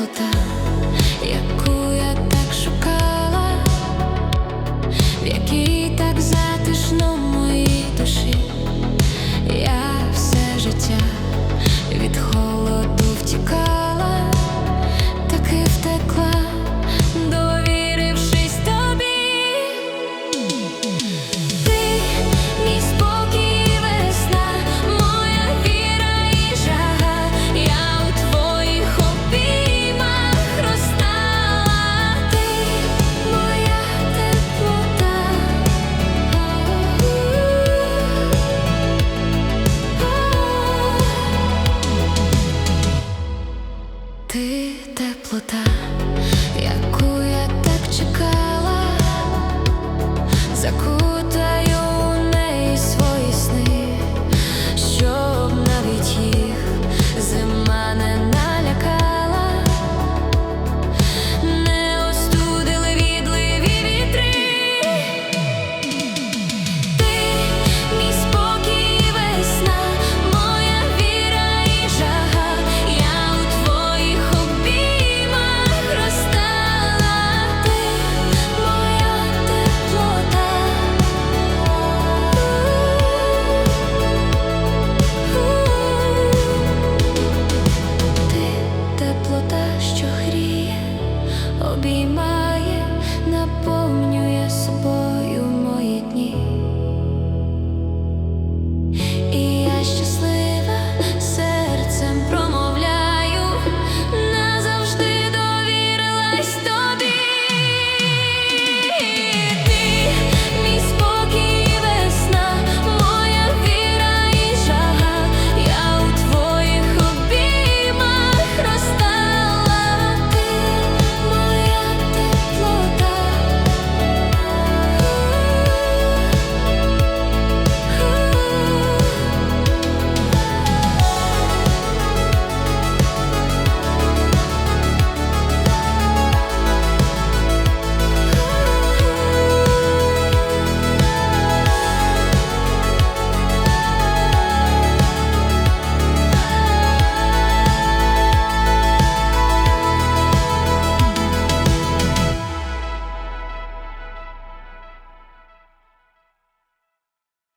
теплота, яку я так шукала, в якій так затишно в моїй душі. Я be my